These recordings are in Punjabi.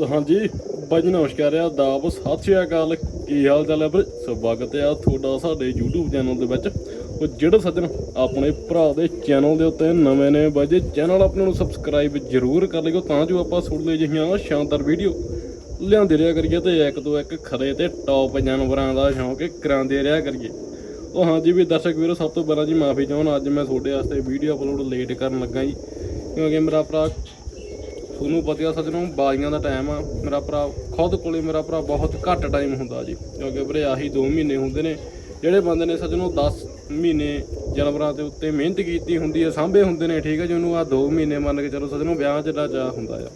ਹਾਂਜੀ, ਬਾਈ ਜੀ ਨਮਸਕਾਰ ਆ ਦਾਬ ਸਤਿ ਸ਼੍ਰੀ ਅਕਾਲ। ਕੀ ਹਾਲ ਚਾਲ ਹੈ ਵੀਰੇ? ਸਵਾਗਤ ਆ ਤੁਹਾਡਾ ਸਾਡੇ YouTube ਚੈਨਲ ਦੇ ਵਿੱਚ। ਉਹ ਜਿਹੜੇ ਸੱਜਣ ਆਪਣੇ ਭਰਾ ਦੇ ਚੈਨਲ ਦੇ ਉੱਤੇ ਨਵੇਂ ਨੇ, ਬਾਈ ਜੀ, ਚੈਨਲ ਆਪਣੇ ਨੂੰ ਸਬਸਕ੍ਰਾਈਬ ਜ਼ਰੂਰ ਕਰ ਲਿਓ, ਤਾਂ ਜੋ ਆਪਾਂ ਸੁਣਦੇ ਜਿਹੀਆਂ ਸ਼ਾਨਦਾਰ ਵੀਡੀਓ ਲਿਆਂਦੇ ਰਿਹਾ ਕਰੀਏ ਤੇ ਇੱਕ ਤੋਂ ਇੱਕ ਖਰੇ ਤੇ ਟੌਪ ਜਾਨਵਰਾਂ ਦਾ ਸ਼ੌਂਕ ਕਰਾਉਂਦੇ ਰਿਹਾ ਕਰੀਏ। ਉਹ ਹਾਂਜੀ ਵੀ ਦਰਸ਼ਕ ਵੀਰੋ, ਸਭ ਤੋਂ ਪਹਿਲਾਂ ਜੀ ਮਾਫੀ ਚਾਹੁੰਦਾ, ਅੱਜ ਮੈਂ ਤੁਹਾਡੇ ਵਾਸਤੇ ਵੀਡੀਓ ਅਪਲੋਡ ਲੇਟ ਕਰਨ ਲੱਗਾ ਜੀ। ਕਿਉਂਕਿ ਮੇਰਾ ਭਰਾ ਤੁਹਾਨੂੰ ਪਤਾ ਆ ਸੱਜਣੋ ਬਾਜ਼ੀਆਂ ਦਾ ਟਾਈਮ ਆ। ਮੇਰਾ ਭਰਾ, ਖੁਦ ਕੋਲੇ ਮੇਰਾ ਭਰਾ ਬਹੁਤ ਘੱਟ ਟਾਈਮ ਹੁੰਦਾ ਜੀ। ਕਿਉਂਕਿ ਵੀਰੇ ਆਹੀ 2 ਮਹੀਨੇ ਹੁੰਦੇ ਨੇ। ਜਿਹੜੇ ਬੰਦੇ ਨੇ ਸੱਜਣੋ 10 ਮਹੀਨੇ ਜਾਨਵਰਾਂ ਦੇ ਉੱਤੇ ਮਿਹਨਤ ਕੀਤੀ ਹੁੰਦੀ ਹੈ ਸਾਂਭੇ ਹੁੰਦੇ ਨੇ, ਠੀਕ ਹੈ ਜੀ, ਉਹਨੂੰ ਆ 2 ਮਹੀਨੇ ਮੰਨ ਕੇ ਚਲੋ ਸੱਜਣੋ, ਵਿਆਹ ਜਿਹੜਾ ਜਾ ਹੁੰਦਾ ਆ।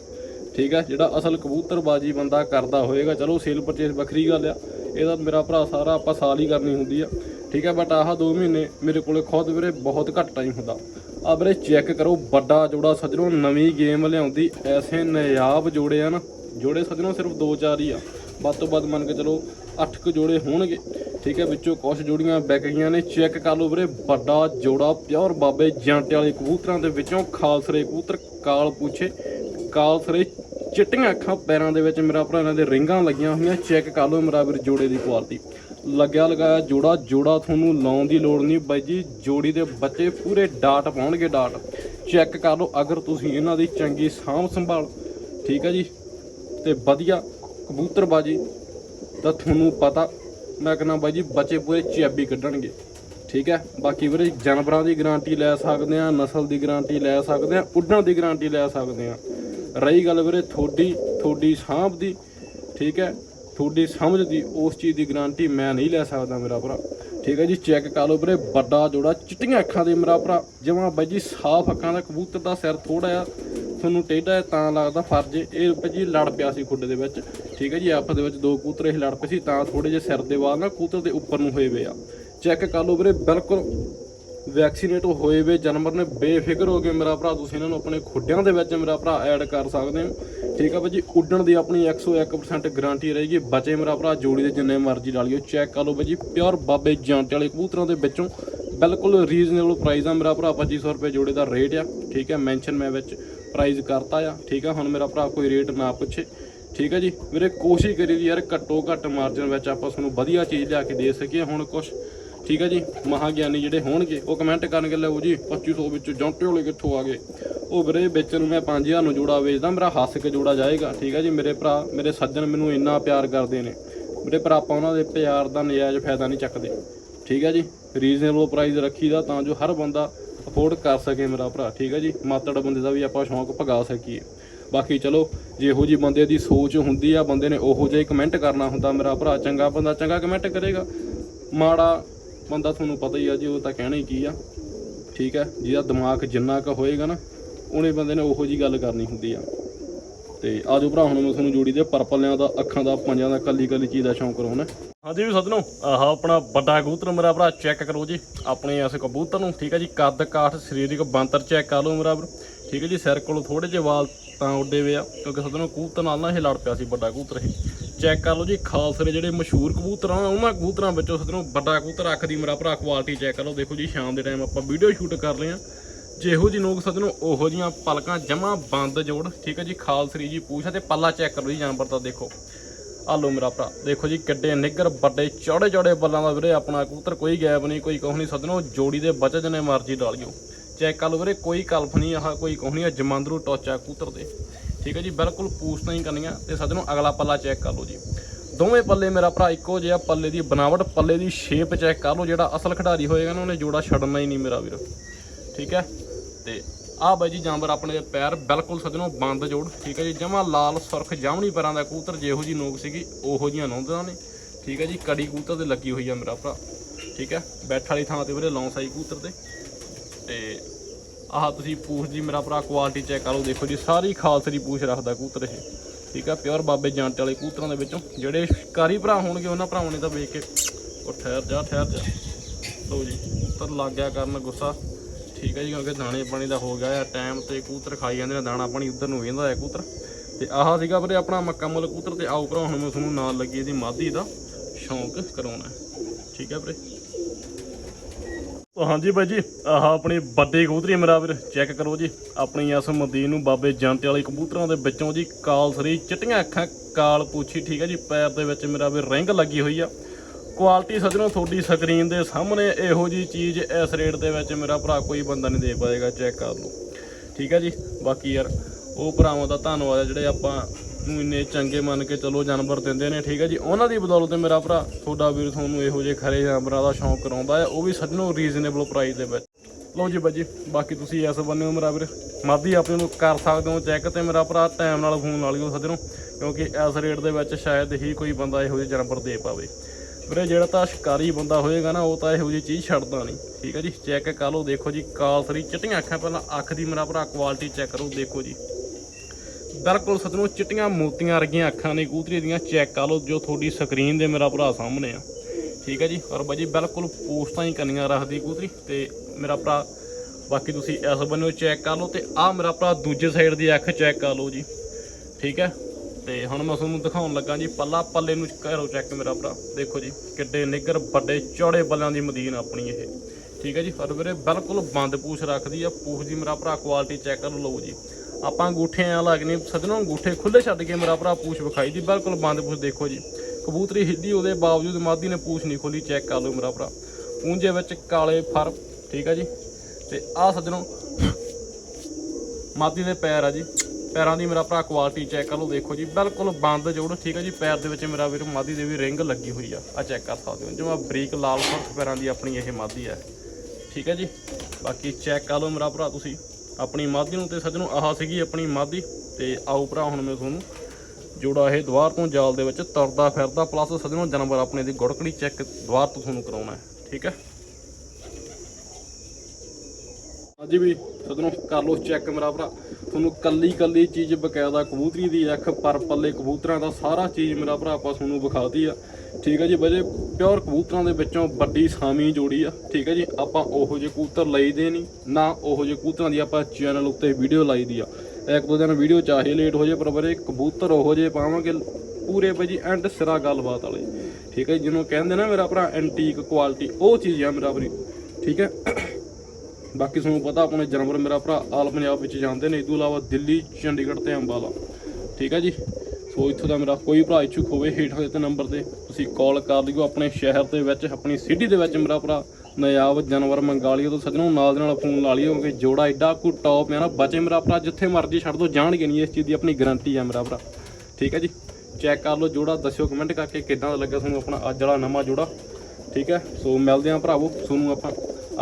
ਠੀਕ ਹੈ ਜਿਹੜਾ ਅਸਲ ਕਬੂਤਰਬਾਜੀ ਬੰਦਾ ਕਰਦਾ ਹੋਏਗਾ, ਚਲੋ ਸੇਲ ਪਰਚੇਸ ਵੱਖਰੀ ਗੱਲ ਆ। ਇਹਦਾ ਮੇਰਾ ਭਰਾ ਸਾਰਾ ਆਪਾਂ ਸਾਲ ਹੀ ਕਰਨੀ ਹੁੰਦੀ ਆ। ਠੀਕ ਹੈ ਬਟ ਆਹ 2 ਮਹੀਨੇ ਮੇਰੇ ਕੋਲੇ ਖੁਦ ਵੀਰੇ ਬਹੁਤ ਘੱਟ ਟਾਈਮ ਹੁੰਦਾ। ਆ ਵੀਰੇ ਚੈੱਕ ਕਰੋ, ਵੱਡਾ ਜੋੜਾ ਸੱਜਣੋ, ਨਵੀਂ ਗੇਮ ਲਿਆਉਂਦੀ, ਐਸੇ ਨਿਆਬ ਜੋੜੇ ਆ ਨਾ। ਜੋੜੇ ਸੱਜਣੋ ਸਿਰਫ 2-4 ਹੀ ਆ। ਵੱਧ ਤੋਂ ਵੱਧ ਮੰਨ ਕੇ ਚਲੋ 8 ਕੁ ਜੋੜੇ ਹੋਣਗੇ। ਠੀਕ ਹੈ, ਵਿੱਚੋਂ ਕੁਝ ਜੋੜੀਆਂ ਵਿਕ ਗਈਆਂ ਨੇ। ਚੈੱਕ ਕਰ ਲਓ ਵੀਰੇ, ਵੱਡਾ ਜੋੜਾ, ਪਿਓਰ ਬਾਬੇ ਜਾਂਟੇ ਵਾਲੇ ਕਬੂਤਰਾਂ ਦੇ ਵਿੱਚੋਂ ਖਾਲਸਰੇ ਕਬੂਤਰ, ਕਾਲ ਪੂਛੇ, ਕਾਲਸਰੇ ਚਿੱਟੀਆਂ ਅੱਖਾਂ ਪੈਰਾਂ ਦੇ ਵਿੱਚ ਮੇਰਾ ਭਰਾ ਇਹਨਾਂ ਦੇ ਰਿੰਗਾਂ ਲੱਗੀਆਂ ਹੋਈਆਂ। ਚੈੱਕ ਕਰ ਲਓ ਮੇਰਾ ਵੀਰ ਜੋੜੇ ਦੀ ਕੁਆਲਿਟੀ ਲੱਗਿਆ ਲਗਾਇਆ ਜੋੜਾ ਜੋੜਾ ਤੁਹਾਨੂੰ ਲਾਉਣ ਦੀ ਲੋੜ ਨਹੀਂ ਬਾਈ ਜੀ। ਜੋੜੀ ਦੇ ਬੱਚੇ ਪੂਰੇ ਡਾਟ ਪਾਉਣਗੇ ਡਾਟ। ਚੈੱਕ ਕਰ ਲਓ ਅਗਰ ਤੁਸੀਂ ਇਹਨਾਂ ਦੀ ਚੰਗੀ ਸਾਂਭ ਸੰਭਾਲ, ਠੀਕ ਹੈ ਜੀ? ਤੇ ਵਧੀਆ ਕਬੂਤਰਬਾਜੀ, ਤਾਂ ਤੁਹਾਨੂੰ ਪਤਾ, ਮੈਂ ਕਹਿੰਦਾ ਬਾਈ ਜੀ, ਬੱਚੇ ਪੂਰੇ ਚੈਬੀ ਕੱਢਣਗੇ। ਠੀਕ ਹੈ ਬਾਕੀ ਵੀਰੇ, ਜਾਨਵਰਾਂ ਦੀ ਗਾਰੰਟੀ ਲੈ ਸਕਦੇ ਆ, ਨਸਲ ਦੀ ਗਾਰੰਟੀ ਲੈ ਸਕਦੇ ਆ, ਉੱਡਣ ਦੀ ਗਾਰੰਟੀ ਲੈ ਸਕਦੇ ਆ। ਰਹੀ ਗੱਲ ਵੀਰੇ ਥੋੜੀ ਥੋੜੀ ਸਾਂਭ ਦੀ, ਠੀਕ ਹੈ ਤੁਹਾਡੀ ਸਮਝ ਦੀ ਉਸ ਚੀਜ਼ ਦੀ ਗਾਰੰਟੀ ਮੈਂ ਨਹੀਂ ਲੈ ਸਕਦਾ ਮੇਰਾ ਭਰਾ। ਠੀਕ ਹੈ ਜੀ ਚੈੱਕ ਕਰ ਲਓ ਵੀਰੇ, ਵੱਡਾ ਜੋੜਾ, ਚਿੱਟੀਆਂ ਅੱਖਾਂ ਦੇ ਮੇਰਾ ਭਰਾ। ਜਿਵੇਂ ਬਾਈ ਜੀ, ਸਾਫ਼ ਅੱਖਾਂ ਦਾ ਕਬੂਤਰ ਦਾ ਸਿਰ ਥੋੜਾ ਆ ਤੁਹਾਨੂੰ ਟੇਢਾ ਹੈ, ਤਾਂ ਲੱਗਦਾ ਫਰਜ਼ ਇਹ ਬਾਈ ਜੀ ਲੜ ਪਿਆ ਸੀ ਖੁੱਡੇ ਦੇ ਵਿੱਚ। ਠੀਕ ਹੈ ਜੀ, ਆਪਸ ਦੇ ਵਿੱਚ ਦੋ ਕਬੂਤਰ ਇਹ ਲੜ ਪਏ ਸੀ, ਤਾਂ ਥੋੜੇ ਜਿਹੇ ਸਿਰ ਦੇ ਵਾਲ ਨਾ ਕਬੂਤਰ ਦੇ ਉੱਪਰ ਨੂੰ ਹੋਏ ਵੇ ਆ। ਚੈੱਕ ਕਰ ਲਓ ਵੀਰੇ, ਬਿਲਕੁਲ ਵੈਕਸੀਨੇਟ ਹੋਏ ਵੇ ਜਾਨਵਰ ਨੇ ਬੇਫਿਕਰ ਹੋ ਕੇ ਮੇਰਾ ਭਰਾ, ਤੁਸੀਂ ਇਹਨਾਂ ਨੂੰ ਆਪਣੇ ਖੁੱਡਿਆਂ ਦੇ ਵਿੱਚ ਮੇਰਾ ਭਰਾ ਐਡ ਕਰ ਸਕਦੇ ਹੋ। ਠੀਕ ਆ ਭਾਜੀ, ਉੱਡਣ ਦੀ ਆਪਣੀ 101% ਗਾਰੰਟੀ ਰਹੇਗੀ, ਬਚੇ ਮੇਰਾ ਭਰਾ, ਜੋੜੀ ਦੇ ਜਿੰਨੇ ਮਰਜ਼ੀ ਲਾ ਲਿਓ ਚੈੱਕ ਕਰ ਲਓ ਭਾਜੀ ਪਿਓਰ ਬਾਬੇ ਜਾਂਟੇ ਵਾਲੇ ਕਬੂਤਰਾਂ ਦੇ ਵਿੱਚੋਂ ਬਿਲਕੁਲ ਰੀਜ਼ਨੇਬਲ ਪ੍ਰਾਈਸ ਆ ਮੇਰਾ ਭਰਾ 2500 ਰੁਪਏ ਜੋੜੇ ਦਾ ਰੇਟ ਆ। ਠੀਕ ਹੈ ਮੈਂਸ਼ਨ ਮੈਂ ਵਿੱਚ ਪ੍ਰਾਈਸ ਕਰਤਾ ਆ। ਠੀਕ ਆ, ਹੁਣ ਮੇਰਾ ਭਰਾ ਕੋਈ ਰੇਟ ਨਾ ਪੁੱਛੇ। ਠੀਕ ਹੈ ਜੀ, ਵੀਰੇ ਕੋਸ਼ਿਸ਼ ਕਰੀ ਦੀ ਯਾਰ ਘੱਟੋ ਘੱਟ ਮਾਰਜਨ ਵਿੱਚ ਆਪਾਂ ਤੁਹਾਨੂੰ ਵਧੀਆ ਚੀਜ਼ ਲਿਆ ਕੇ ਦੇ ਸਕੀਏ, ਹੁਣ ਕੁਝ ਠੀਕ ਹੈ ਜੀ? ਮਹਾਗਿਆਨੀ ਜਿਹੜੇ ਹੋਣਗੇ, ਉਹ ਕਮੈਂਟ ਕਰਨਗੇ ਲੈ ਉਹ ਜੀ 2500 ਵਿੱਚ ਜੌਂਟੇ ਵਾਲੇ ਕਿੱਥੋਂ ਆ ਗਏ? ਉਹ ਵੀਰੇ ਵੇਚਣ ਨੂੰ ਮੈਂ 5000 ਨੂੰ ਜੋੜਾ ਵੇਚਦਾ, ਮੇਰਾ ਹੱਸ ਕੇ ਜੋੜਾ ਜਾਏਗਾ, ਠੀਕ ਹੈ ਜੀ? ਮੇਰੇ ਭਰਾ, ਮੇਰੇ ਸੱਜਣ ਮੈਨੂੰ ਇੰਨਾ ਪਿਆਰ ਕਰਦੇ ਨੇ। ਮੇਰੇ ਭਰਾ ਆਪਾਂ ਉਹਨਾਂ ਦੇ ਪਿਆਰ ਦਾ ਨਜਾਇਜ਼ ਫਾਇਦਾ ਨਹੀਂ ਚੱਕਦੇ, ਠੀਕ ਹੈ ਜੀ? ਰੀਜ਼ਨੇਬਲ ਪ੍ਰਾਈਸ ਰੱਖੀਦਾ ਤਾਂ ਜੋ ਹਰ ਬੰਦਾ ਅਫੋਰਡ ਕਰ ਸਕੇ ਮੇਰਾ ਭਰਾ, ਠੀਕ ਹੈ ਜੀ? ਮਾਤੜ ਬੰਦੇ ਦਾ ਵੀ ਆਪਾਂ ਸ਼ੌਂਕ ਭਗਾ ਸਕੀਏ। ਬਾਕੀ ਚਲੋ, ਜਿਹੋ ਇਹੋ ਜੀ ਬੰਦੇ ਦੀ ਸੋਚ ਹੁੰਦੀ ਆ, ਬੰਦੇ ਨੇ ਉਹੋ ਜਿਹਾ ਕਮੈਂਟ ਕਰਨਾ ਹੁੰਦਾ ਮੇਰਾ ਭਰਾ, ਚੰਗਾ ਬੰਦਾ ਚੰਗਾ ਕਮੈਂਟ ਕਰੇਗਾ। ਮਾੜਾ ਬੰਦਾ ਤੁਹਾਨੂੰ ਪਤਾ ਹੀ ਆ ਜੀ, ਉਹ ਤਾਂ ਕਹਿਣਾ ਹੀ ਕੀ ਆ। ਠੀਕ ਹੈ ਜਿਹਦਾ ਦਿਮਾਗ ਜਿੰਨਾ ਕੁ ਹੋਏਗਾ ਨਾ, ਉਹਨੇ ਬੰਦੇ ਨੇ ਉਹੋ ਜੀ ਗੱਲ ਕਰਨੀ ਹੁੰਦੀ ਆ। ਤੇ ਆਜੋ ਭਰਾ, ਹੁਣ ਮੈਂ ਤੁਹਾਨੂੰ ਜੋੜੀ ਦੇ ਪਰਪਲਿਆਂ ਦਾ, ਅੱਖਾਂ ਦਾ, ਪੰਜਾਂ ਦਾ, ਕੱਲੀ ਕੱਲੀ ਚੀਜ਼ ਦਾ ਸ਼ੌਂਕ ਕਰਾਉਣਾ ਹਾਂਜੀ ਵੀ ਸੱਜਣੋ, ਆਹ ਆਪਣਾ ਵੱਡਾ ਕਬੂਤਰ ਮੇਰਾ ਭਰਾ ਚੈੱਕ ਕਰੋ ਜੀ। ਆਪਣੇ ਇਸ ਕਬੂਤਰ ਨੂੰ, ਠੀਕ ਹੈ ਜੀ, ਕੱਦ ਕਾਠ, ਸਰੀਰਕ ਬਾਂਤਰ ਚੈੱਕ ਕਰ ਲਓ ਮੇਰਾ ਵੀਰ। ਠੀਕ ਹੈ ਜੀ, ਸਿਰ ਕੋਲ ਥੋੜੇ ਜਿਹੇ ਵਾਲ ਤਾਂ ਉੱਡੇ ਵੇ ਆ, ਕਿਉਂਕਿ ਸੱਜਣੋ ਕਬੂਤਰ ਨਾਲ ਨਾ ਇਹ ਲੜ ਪਿਆ ਸੀ, ਵੱਡਾ ਕਬੂਤਰ ਇਹ। ਚੈੱਕ ਕਰ ਲਓ ਜੀ, ਖਾਲਸਰੇ ਜਿਹੜੇ ਮਸ਼ਹੂਰ ਕਬੂਤਰਾਂ ਆ ਉਹਨਾਂ ਕਬੂਤਰਾਂ ਵਿੱਚੋਂ ਸੱਜਣੋ ਵੱਡਾ ਕਬੂਤਰ ਅੱਖ ਦੀ ਮੇਰਾ ਭਰਾ ਕੁਆਲਿਟੀ ਚੈੱਕ ਕਰ ਲਓ। ਦੇਖੋ ਜੀ, ਸ਼ਾਮ ਦੇ ਟਾਈਮ ਆਪਾਂ ਵੀਡੀਓ ਸ਼ੂਟ ਕਰ ਰਹੇ ਆ ਜਿਹੋ ਜੀ ਨੋਕ ਸਦਨੋਂ ਉਹੋ ਜੀਆਂ ਪਲਕਾਂ ਜਮਾ ਬੰਦ ਜੋੜ, ਠੀਕ ਹੈ ਜੀ, ਖਾਲਸਰੀ ਜੀ ਪੂਛ ਤੇ ਪੱਲਾ ਚੈੱਕ ਕਰੋ ਜੀ, ਜਾਨਵਰ ਦਾ ਦੇਖੋ। ਆ ਲਓ ਮੇਰਾ ਭਰਾ, ਦੇਖੋ ਜੀ, ਕਿੱਡੇ ਨਿੱਗਰ ਵੱਡੇ ਚੌੜੇ ਚੌੜੇ ਬੱਲਾਂ ਦਾ ਵੀਰੇ, ਆਪਣਾ ਕਬੂਤਰ ਕੋਈ ਗੈਪ ਨਹੀਂ, ਕੋਈ ਕੁਛ ਨਹੀਂ। ਸਦਨੋਂ ਜੋੜੀ ਦੇ ਬੱਚੇ ਜਨੇ ਮਰਜ਼ੀ ਡਾਲਿਓ। ਚੈੱਕ ਕਰ ਲਓ ਵੀਰੇ, ਕੋਈ ਕਲਫ ਨਹੀਂ, ਆਹ ਕੋਈ ਕੁਛ ਨਹੀਂ ਆ ਜਮਾਂਦਰੂ ਟੋਚਾ ਕਬੂਤਰ ਦੇ। ਠੀਕ ਹੈ ਜੀ, ਬਿਲਕੁਲ ਪੂਛ ਨਹੀਂ ਕਰਨੀਆਂ। ਤੇ ਸੱਜਣੋ ਅਗਲਾ ਪੱਲਾ ਚੈੱਕ ਕਰ ਲਓ ਜੀ। ਦੋਵੇਂ ਪੱਲੇ ਮੇਰਾ ਭਰਾ ਇੱਕੋ ਜਿਹਾ ਪੱਲੇ ਦੀ ਬਣਾਵਟ ਪੱਲੇ ਦੀ ਸ਼ੇਪ ਚੈੱਕ ਕਰ ਲਓ, ਜਿਹੜਾ ਅਸਲ ਖਿਡਾਰੀ ਹੋਏਗਾ ਨਾ, ਉਹਨੇ ਜੋੜਾ ਛੱਡਣਾ ਹੀ ਨਹੀਂ ਮੇਰਾ ਵੀਰ। ਠੀਕ ਹੈ? ਤੇ ਆਹ ਬਾਈ ਜੀ ਜਾਨਵਰ ਆਪਣੇ ਦੇ ਪੈਰ ਬਿਲਕੁਲ ਸੱਜਣੋ ਬੰਦ ਜੋੜ। ਠੀਕ ਹੈ ਜੀ, ਜਮਾ ਲਾਲ ਸੁਰਖ ਜਾਮਣੀ ਪੈਰਾਂ ਦਾ ਕਬੂਤਰ, ਜਿਹੋ ਜੀ ਨੋਕ ਸੀਗੀ, ਉਹੋ ਜੀਆਂ ਨੌਂਦਾਂ ਨੇ। ਠੀਕ ਹੈ ਜੀ, ਕੜੀ ਕਬੂਤਰ ਤੇ ਲੱਗੀ ਹੋਈ ਆ ਮੇਰਾ ਭਰਾ। ਠੀਕ ਹੈ, ਬੈਠ ਵਾਲੀ ਥਾਂ ਤੇ ਵੀਰੇ ਲੌਂਗ ਸਾਈ ਕਬੂਤਰ ਤੇ। ਤੇ ਆਹ ਤੁਸੀਂ ਪੂਛ ਦੀ, ਮੇਰਾ ਭਰਾ ਕੁਆਲਿਟੀ ਚੈੱਕ ਕਰ ਲਓ, ਦੇਖੋ ਜੀ, ਸਾਰੀ ਖਾਲਸਰੀ ਪੂਛ ਰੱਖਦਾ ਕਬੂਤਰ ਇਹ। ਠੀਕ ਹੈ ਪਿਓਰ ਬਾਬੇ ਜਾਂਟ ਵਾਲੇ ਕਬੂਤਰਾਂ ਦੇ ਵਿੱਚੋਂ। ਜਿਹੜੇ ਸ਼ਿਕਾਰੀ ਭਰਾ ਹੋਣਗੇ, ਉਹਨਾਂ ਭਰਾਵਾਂ ਨੇ ਤਾਂ ਵੇਖ ਕੇ ਉਹ ਠਹਿਰ ਜਾ ਠਹਿਰ ਜਾ। ਲਓ ਜੀ ਕਬੂਤਰ ਲੱਗ ਗਿਆ ਕਰਨ ਗੁੱਸਾ। ਠੀਕ ਹੈ ਜੀ, ਕਿਉਂਕਿ ਦਾਣੇ ਪਾਣੀ ਦਾ ਹੋ ਗਿਆ ਆ ਟਾਈਮ ਤੇ ਕਬੂਤਰ ਖਾਈ ਜਾਂਦੇ ਨੇ, ਦਾਣਾ ਪਾਣੀ ਉਧਰ ਨੂੰ ਵੇਂਦਾ ਹੈ ਕਬੂਤਰ। ਤੇ ਆਹ ਸੀਗਾ ਵੀਰੇ ਆਪਣਾ ਮੱਕਾ ਮੁੱਲ ਕਬੂਤਰ, ਤੇ ਆਓ ਭਰਾ, ਹੁਣ ਮੈਂ ਤੁਹਾਨੂੰ ਨਾਲ ਲੱਗੀ ਇਹਦੀ ਮਾਦੀ ਦਾ ਸ਼ੌਂਕ ਕਰਾਉਣਾ। ਠੀਕ ਹੈ ਵੀਰੇ। ਹਾਂਜੀ ਬਾਈ ਜੀ, ਆਹ ਆਪਣੀ ਵੱਡੀ ਕਬੂਤਰੀ ਮੇਰਾ ਵੀਰ ਚੈੱਕ ਕਰੋ ਜੀ, ਆਪਣੀ ਇਸ ਮਦੀਨ ਨੂੰ ਬਾਬੇ ਜਾਂਟੇ ਵਾਲੇ ਕਬੂਤਰਾਂ ਦੇ ਵਿੱਚੋਂ ਜੀ, ਕਾਲ ਸਰੀ, ਚਿੱਟੀਆਂ ਅੱਖਾਂ, ਕਾਲ ਪੂਛੀ, ਠੀਕ ਹੈ ਜੀ, ਪੈਰ ਦੇ ਵਿੱਚ ਮੇਰਾ ਵੀਰ ਰਿੰਗ ਲੱਗੀ ਹੋਈ ਆ। ਕੁਆਲਿਟੀ ਸੱਜਣੋ, ਤੁਹਾਡੀ ਸਕਰੀਨ ਦੇ ਸਾਹਮਣੇ ਇਹੋ ਜੀ ਚੀਜ਼ ਇਸ ਰੇਟ ਦੇ ਵਿੱਚ ਮੇਰਾ ਭਰਾ ਕੋਈ ਬੰਦਾ ਨਹੀਂ ਦੇ ਪਾਏਗਾ ਚੈੱਕ ਕਰ ਲਓ। ਠੀਕ ਹੈ ਜੀ, ਬਾਕੀ ਯਾਰ, ਉਹ ਭਰਾਵਾਂ ਦਾ ਧੰਨਵਾਦ ਹੈ, ਜਿਹੜੇ ਆਪਾਂ ਨੂੰ ਇੰਨੇ ਚੰਗੇ ਮੰਨ ਕੇ ਚਲੋ ਜਾਨਵਰ ਦਿੰਦੇ ਨੇ, ਠੀਕ ਹੈ ਜੀ। ਉਹਨਾਂ ਦੀ ਬਦੌਲਤ ਮੇਰਾ ਭਰਾ, ਤੁਹਾਡਾ ਵੀਰ ਤੁਹਾਨੂੰ ਇਹੋ ਜਿਹੇ ਖਰੇ ਜਾਨਵਰਾਂ ਦਾ ਸ਼ੌਂਕ ਕਰਾਉਂਦਾ ਹੈ, ਉਹ ਵੀ ਸੱਜਣੋ ਰੀਜ਼ਨੇਬਲ ਪ੍ਰਾਈਸ ਦੇ ਵਿੱਚ। ਲਓ ਜੀ ਬਾਜੀ, ਬਾਕੀ ਤੁਸੀਂ ਇਸ ਬੰਨੇ ਹੋ ਮੇਰਾ ਵੀਰ। ਮਾਦੀ ਆਪਣੇ ਨੂੰ ਕਰ ਸਕਦੇ ਹੋ ਚੈੱਕ ਤੇ ਮੇਰਾ ਭਰਾ ਟਾਈਮ ਨਾਲ ਫੋਨ ਲਾ ਲਿਓ ਸੱਜਣੋ, ਕਿਉਂਕਿ ਇਸ ਰੇਟ ਦੇ ਵਿੱਚ ਸ਼ਾਇਦ ਹੀ ਕੋਈ ਬੰਦਾ ਇਹੋ ਜਿਹੇ ਜਾਨਵਰ ਦੇ ਪਾਵੇ। ਵੀਰੇ, ਜਿਹੜਾ ਤਾਂ ਸ਼ਿਕਾਰੀ ਬੰਦਾ ਹੋਏਗਾ ਨਾ, ਉਹ ਤਾਂ ਇਹੋ ਜਿਹੀ ਚੀਜ਼ ਛੱਡਦਾ ਨਹੀਂ, ਠੀਕ ਹੈ ਜੀ। ਚੈੱਕ ਕਰ ਲਓ, ਦੇਖੋ ਜੀ ਕਾਲਸਰੀ ਚਿੱਟੀਆਂ ਅੱਖਾਂ, ਪਹਿਲਾਂ ਅੱਖ ਦੀ ਮੇਰਾ ਭਰਾ ਕੁਆਲਿਟੀ ਚੈੱਕ ਕਰੋ, ਦੇਖੋ ਜੀ। ਬਿਲਕੁਲ ਸੱਜਣੋ ਚਿੱਟੀਆਂ ਮੋਤੀਆਂ ਵਰਗੀਆਂ ਅੱਖਾਂ ਨੇ ਕਬੂਤਰੀ ਦੀਆਂ ਚੈੱਕ ਕਰ ਲਓ ਜੋ ਤੁਹਾਡੀ ਸਕਰੀਨ ਦੇ ਮੇਰਾ ਭਰਾ ਸਾਹਮਣੇ ਆ। ਠੀਕ ਹੈ ਜੀ? ਔਰ ਬਾਜੀ ਬਿਲਕੁਲ ਪੋਸਟਾਂ ਹੀ ਕੰਨੀਆਂ ਰੱਖਦੀ ਕਬੂਤਰੀ ਤੇ ਮੇਰਾ ਭਰਾ, ਬਾਕੀ ਤੁਸੀਂ ਇਸ ਬੰਨੋ ਚੈੱਕ ਕਰ ਲਓ ਤੇ ਆਹ ਮੇਰਾ ਭਰਾ ਦੂਜੇ ਸਾਈਡ ਦੀ ਅੱਖ ਚੈੱਕ ਕਰ ਲਓ ਜੀ। ਠੀਕ ਹੈ? ਤੇ ਹੁਣ ਮੈਂ ਤੁਹਾਨੂੰ ਦਿਖਾਉਣ ਲੱਗਾ ਜੀ, ਪੱਲਾ ਪੱਲੇ ਨੂੰ ਕਰੋ ਚੈੱਕ ਮੇਰਾ ਭਰਾ। ਦੇਖੋ ਜੀ, ਕਿੱਡੇ ਨਿੱਗਰ ਵੱਡੇ, ਚੌੜੇ ਬੱਲਿਆਂ ਦੀ ਮਦੀਨ ਆਪਣੀ ਇਹ। ਠੀਕ ਹੈ ਜੀ? ਹਰ ਵੀਰੇ, ਬਿਲਕੁਲ ਬੰਦ ਪੂਛ ਰੱਖਦੀ ਆ, ਪੂਛ ਦੀ ਮੇਰਾ ਭਰਾ ਕੁਆਲਿਟੀ ਚੈੱਕ ਕਰ ਲਓ ਜੀ। ਆਪਾਂ ਅੰਗੂਠੇ ਆ ਲੱਗਨੇ ਸਦਨੋਂ ਅੰਗੂਠੇ ਖੁੱਲੇ ਛੱਡ ਕੇ ਮੇਰਾ ਭਰਾ ਪੂਛ ਵਿਖਾਈ ਦੀ, ਬਿਲਕੁਲ ਬੰਦ ਪੂਛ ਦੇਖੋ ਜੀ। ਕਬੂਤਰੀ ਹਿੱਲੀ ਉਹਦੇ ਬਾਵਜੂਦ ਮਾਦੀ ਨੇ ਪੂਛ ਨਹੀਂ ਖੋਲੀ ਚੈੱਕ ਕਰ ਲਓ ਮੇਰਾ ਭਰਾ। ਪੂੰਝੇ ਵਿੱਚ ਕਾਲੇ ਫਰ, ਠੀਕ ਹੈ ਜੀ? ਤੇ ਆਹ ਸੱਜਣੋ, ਮਾਦੀ ਦੇ ਪੈਰ ਆ ਜੀ। ਪੈਰਾਂ ਦੀ ਮੇਰਾ ਭਰਾ ਕੁਆਲਿਟੀ ਚੈੱਕ ਕਰ ਲਓ, ਦੇਖੋ ਜੀ, ਬਿਲਕੁਲ ਬੰਦ ਜੋੜ, ਠੀਕ ਹੈ ਜੀ? ਪੈਰ ਦੇ ਵਿੱਚ ਮੇਰਾ ਵੀਰ, ਮਾਦੀ ਦੇ ਵੀ ਰਿੰਗ ਲੱਗੀ ਹੋਈ ਆ। ਆ ਚੈੱਕ ਕਰ ਸਕਦੇ ਹੋ, ਜਿਵੇਂ ਬਰੀਕ ਲਾਲ ਫ਼ਰਕ ਪੈਰਾਂ ਦੀ ਆਪਣੀ ਇਹ ਮਾਦੀ ਹੈ ਠੀਕ ਹੈ ਜੀ? ਬਾਕੀ ਚੈੱਕ ਕਰ ਲਓ ਮੇਰਾ ਭਰਾ ਤੁਸੀਂ। ਆਪਣੀ ਮਾਦੀ ਨੂੰ ਤੇ ਸੱਜਣੋ, ਆਹ ਸੀਗੀ ਆਪਣੀ ਮਾਦੀ। ਤੇ ਆਓ ਭਰਾ, ਹੁਣ ਮੈਂ ਤੁਹਾਨੂੰ ਜੋੜਾ ਇਹ ਦੁਆਰ ਤੋਂ ਜਾਲ ਦੇ ਵਿੱਚ ਤਰਦਾ ਫਿਰਦਾ ਪਲੱਸ ਸੱਜਣੋ, ਜਾਨਵਰ ਆਪਣੇ ਦੀ ਗੁੜਕੜੀ ਚੈੱਕ ਦੁਆਰ ਤੋਂ ਤੁਹਾਨੂੰ ਕਰਾਉਣਾ ਹੈ, ਠੀਕ ਹੈ? ਹਾਂਜੀ ਵੀ, ਸੱਜਣੋ, ਕਰ ਲਓ ਚੈੱਕ ਮੇਰਾ ਭਰਾ। ਤੁਹਾਨੂੰ ਕੱਲੀ ਕੱਲੀ ਚੀਜ਼ ਬਕਾਇਦਾ ਕਬੂਤਰੀ ਦੀ, ਅੱਖ ਪਰ ਪੱਲੇ ਕਬੂਤਰਾਂ ਦਾ ਸਾਰਾ ਚੀਜ਼ ਮੇਰਾ ਭਰਾ ਆਪਾਂ ਤੁਹਾਨੂੰ ਵਿਖਾਤੀ ਆ। ਠੀਕ ਹੈ ਜੀ ਵਜੇ ਪਿਓਰ ਕਬੂਤਰਾਂ ਦੇ ਵਿੱਚੋਂ ਵੱਡੀ ਸਾਮੀ ਜੋੜੀ ਆ ਠੀਕ ਹੈ ਜੀ ਆਪਾਂ ਉਹੋ ਜਿਹੇ ਕਬੂਤਰ ਲਈਦੇ ਨਹੀਂ ਨਾ ਉਹੋ ਜਿਹੇ ਕਬੂਤਰਾਂ ਦੀ ਆਪਾਂ ਚੈਨਲ ਉੱਤੇ ਵੀਡੀਓ ਲਾਈਦੀ ਆ। ਇੱਕ ਦੋ ਦਿਨ ਵੀਡੀਓ ਚਾਹੇ ਲੇਟ ਹੋ ਜੇ ਪਰ ਬਰੇ ਕਬੂਤਰ ਉਹੋ ਜਿਹੇ ਪਾਵਾਂਗੇ ਪੂਰੇ ਬਈ ਜੀ ਐਂਡ ਸਿਰਾ ਗੱਲਬਾਤ ਵਾਲੇ। ਠੀਕ ਹੈ ਜੀ, ਜਿਹਨੂੰ ਕਹਿੰਦੇ ਨਾ ਮੇਰਾ ਭਰਾ ਐਂਟੀਕ ਕੁਆਲਿਟੀ ਉਹ ਚੀਜ਼ ਆ ਮੇਰਾ ਵੀਰ ਠੀਕ ਹੈ ਬਾਕੀ ਤੁਹਾਨੂੰ ਪਤਾ ਆਪਣੇ ਜਾਨਵਰ ਮੇਰਾ ਭਰਾ ਆਲ ਪੰਜਾਬ ਵਿੱਚ ਜਾਂਦੇ ਨੇ ਇਸ ਤੋਂ ਇਲਾਵਾ ਦਿੱਲੀ ਚੰਡੀਗੜ੍ਹ ਤੇ ਅੰਬਾਲਾ। ਠੀਕ ਹੈ ਜੀ ਸੋ ਇੱਥੋਂ ਦਾ ਮੇਰਾ ਕੋਈ ਭਰਾ ਇੱਛੁਕ ਹੋਵੇ ਹੇਠਾਂ ਹੋਏ ਤੇ ਨੰਬਰ ਤੇ। ਤੁਸੀਂ ਕਾਲ ਕਰ ਲਿਓ ਆਪਣੇ ਸ਼ਹਿਰ ਦੇ ਵਿੱਚ, ਆਪਣੀ ਸਿਟੀ ਦੇ ਵਿੱਚ ਮੇਰਾ ਭਰਾ ਨਯਾਬ ਜਾਨਵਰ ਮੰਗਾ ਲਿਓ ਤਾਂ ਸੱਜਣੋਂ, ਨਾਲ ਦੇ ਨਾਲ ਫੋਨ ਲਾ ਲਿਓ ਕਿ ਜੋੜਾ ਐਡਾ ਕੋ ਟੌਪ ਹੈ ਨਾ, ਬਚੇ ਮੇਰਾ ਭਰਾ, ਜਿੱਥੇ ਮਰਜ਼ੀ ਛੱਡ ਦੋ, ਜਾਣਗੇ ਨਹੀਂ ਇਸ ਚੀਜ਼ ਦੀ, ਆਪਣੀ ਗਾਰੰਟੀ ਹੈ ਮੇਰਾ ਭਰਾ। ਠੀਕ ਹੈ ਜੀ? ਚੈੱਕ ਕਰ ਲਓ ਜੋੜਾ, ਦੱਸਿਓ ਕਮੈਂਟ ਕਰਕੇ ਕਿੱਦਾਂ ਦਾ ਲੱਗਾ ਤੁਹਾਨੂੰ ਆਪਣਾ ਅੱਜ ਵਾਲਾ ਨਵਾਂ ਜੋੜਾ। ਠੀਕ ਹੈ? ਸੋ ਮਿਲਦੇ ਆਂ ਭਰਾਵੋ, ਤੁਹਾਨੂੰ ਆਪਾਂ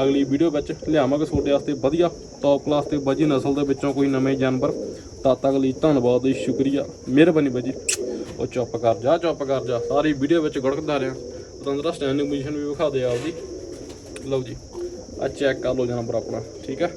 ਅਗਲੀ ਵੀਡੀਓ ਵਿੱਚ ਲਿਆਵਾਂਗੇ ਤੁਹਾਡੇ ਵਾਸਤੇ ਵਧੀਆ ਟੌਪ ਕਲਾਸ ਤੇ ਬਾਜੀ ਨਸਲ ਦੇ ਵਿੱਚੋਂ ਕੋਈ ਨਵੇਂ ਜਾਨਵਰ। ਤਦ ਤੱਕ ਲਈ ਧੰਨਵਾਦ ਜੀ ਸ਼ੁਕਰੀਆ। ਮਿਹਰਬਾਨੀ ਬਾਜੀ। ਉਹ ਚੁੱਪ ਕਰ ਜਾ, ਚੁੱਪ ਕਰ ਜਾ। ਸਾਰੀ ਵੀਡੀਓ ਵਿੱਚ ਗੜਕਦਾ ਰਿਹਾ। ਪਤੰਦਰਾ ਸਟੈਂਡਿੰਗ ਪੋਜੀਸ਼ਨ ਵੀ ਵਿਖਾ ਦੇ ਆਪਦੀ। ਲਓ ਜੀ, ਆ ਚੈੱਕ ਕਰ ਲਓ ਜਾਨਵਰ ਆਪਣਾ, ਠੀਕ ਹੈ